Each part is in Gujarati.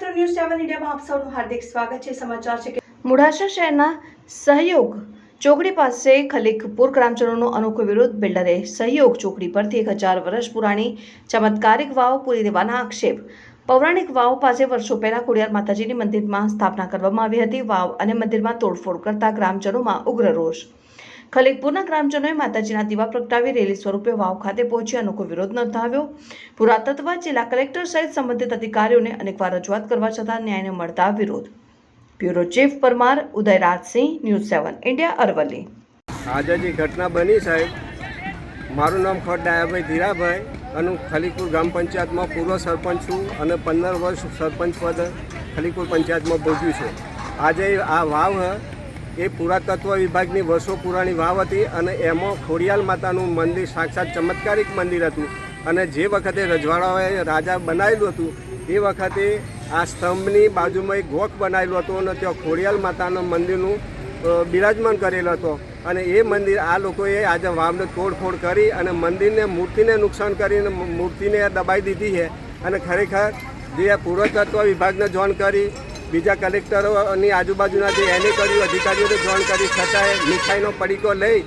ગ્રામજનોનો અનોખો વિરોધ બિલ્ડરે સહયોગ ચોકડી પરથી એક હજાર વર્ષ પુરાણી ચમત્કારિક વાવ પૂરી દેવાના આક્ષેપ. પૌરાણિક વાવ પાસે વર્ષો પહેલા ખોડિયાર માતાજીની મંદિરમાં સ્થાપના કરવામાં આવી હતી. વાવ અને મંદિરમાં તોડફોડ કરતા ગ્રામજનોમાં ઉગ્ર રોષ. ખલીકપુરના ગ્રામજનોએ માતાજીના દીવા પ્રગટાવી રેલી સ્વરૂપે વાવ ખાતે પહોંચી અનોખો વિરોધ નોંધાવ્યો. પુરાતત્વ જિલ્લા કલેક્ટર સહિત સંબંધિત અધિકારીઓને અનેકવાર રજૂઆત કરવા છતાં ન્યાયને મળતા વિરોધ. Bureau chief Parmar Uday Rajsinh news seven India, Aravalli. આજે જે ઘટના બની સાહેબ, મારું નામ ખોટ ધીરાભાઈ અને ખલીપુર ગ્રામ પંચાયતમાં પૂર્વ સરપંચ છું અને પંદર વર્ષ સરપંચ પદ ખલીપુર પંચાયતમાં ભોગ્યું છે. આજે આ વાવ એ પુરાતત્વ વિભાગની વર્ષો પુરાણી વાવ હતી અને એમાં ખોડિયાલ માતાનું મંદિર સાક્ષાત ચમત્કારિક મંદિર હતું. અને જે વખતે રજવાડાઓએ રાજા બનાવેલું હતું, એ વખતે આ સ્તંભની બાજુમાં એક ગોખ બનાવેલો હતો અને ત્યાં ખોડિયાલ માતાના મંદિરનું બિરાજમાન કરેલો હતો. અને એ મંદિર આ લોકોએ આજે વાવને તોડફોડ કરી અને મંદિરને મૂર્તિને નુકસાન કરીને મૂર્તિને દબાઈ દીધી છે. અને ખરેખર જે પુરાતત્વ વિભાગને જોન કરી બીજા કલેક્ટરોની આજુબાજુના જે એને કર્યું અધિકારીઓને જાણ કરી છતાંય મીઠાઈનો પડીકો લઈ,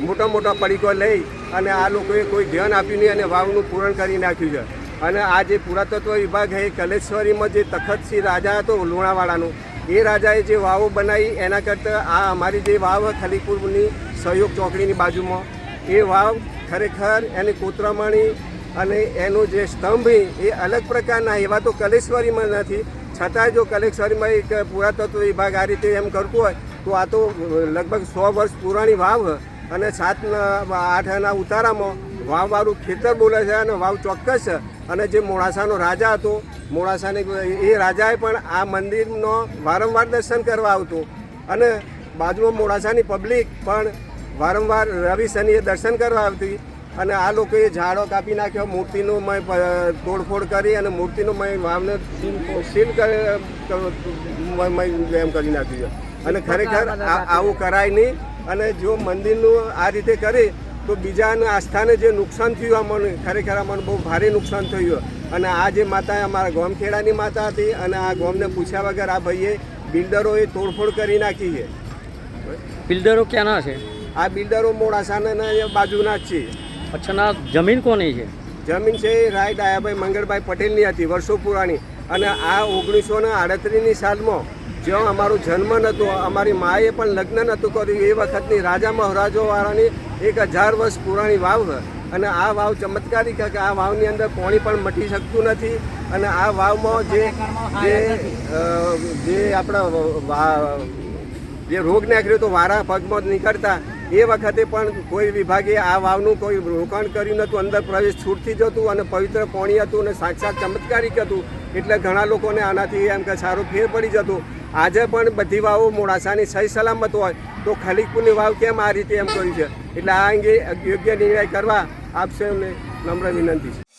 મોટો મોટો પડીકો લઈ અને આ લોકોએ કોઈ ધ્યાન આપ્યું નહીં અને વાવનું પૂરણ કરી નાખ્યું છે. અને આ જે પુરાતત્વ વિભાગ એ કલેશ્વરીમાં જે તખતસિંહ રાજા હતો, લુણાવાડાનો, એ રાજાએ જે વાવો બનાવી, એના કરતાં આ અમારી જે વાવ ખલીપુરની સહયોગ ચોકડીની બાજુમાં, એ વાવ ખરેખર એની કોતરામણી અને એનો જે સ્તંભ એ અલગ પ્રકારના એવા તો કલેશ્વરીમાં નથી છતાંય જો કલેક્શનમાં એક પુરાતત્વ વિભાગ આ રીતે એમ કરતું હોય, તો આ તો લગભગ સો વર્ષ પુરાણી વાવ અને સાતના, આઠના ઉતારામાં વાવવાળું ખેતર બોલે છે અને વાવ ચોક્કસ છે અને જે મોડાસાનો રાજા હતો, મોડાસાને એ રાજાએ પણ આ મંદિરનો વારંવાર દર્શન કરવા આવતો. અને બાજુમાં મોડાસાની પબ્લિક પણ વારંવાર રવિ શનિએ દર્શન કરવા આવતી. અને આ લોકોએ ઝાડો કાપી નાખ્યો મૂર્તિનું મેં તોડફોડ કરી અને મૂર્તિનું મેં વાવને સીલ કરી મય એમ કરી નાખ્યું છે. અને ખરેખર આવું કરાય નહીં. અને જો મંદિરનું આ રીતે કરે તો બીજાના આસ્થાને જે નુકસાન થયું અમને ખરેખર અમને બહુ ભારે નુકસાન થયું અને આ જે માતા અમારા ગોમખેડાની માતા હતી અને આ ગોમને પૂછ્યા વગર આ ભાઈએ બિલ્ડરોએ તોડફોડ કરી નાખી છે. બિલ્ડરો ક્યાંના છે? આ બિલ્ડરો મોડાસાના બાજુના જ છે. અચ્છા જમીન કોની છે? જમીન છે એ રાય ડાયાભાઈ મંગળભાઈ પટેલની હતી, વર્ષો પુરાણી. અને આ ઓગણીસો ને આડત્રીસની સાલમાં જ્યાં અમારો જન્મ નહોતો, અમારી માએ પણ લગ્ન નહોતું કર્યું, એ વખતની રાજા મહારાજોવાળાની એક હજાર વર્ષ પુરાણી વાવ અને આ વાવ ચમત્કારિક છે કે આ વાવની અંદર પાણી પણ મટી શકતું નથી. અને આ વાવમાં જે જે આપણા જે રોગ નીકળ્યો તો વારા પગમાં નીકળતા. એ વખતે પણ કોઈ વિભાગે આ વાવનું કોઈ રોકાણ કર્યું નહોતું. અંદર પ્રવેશ છૂટથી જતું અને પવિત્ર પાણી હતું અને સાક્ષાત ચમત્કારિક હતું. એટલે ઘણા લોકોને આનાથી એમ કે સારો ફેર પડી જતો. આજે પણ બધી વાવો મોડાસાની સહી સલામત હોય તો ખલીકપુરની વાવ કેમ આ રીતે એમ કર્યું છે? એટલે આ અંગે યોગ્ય નિર્ણય કરવા આપશે એમને નમ્ર વિનંતી છે.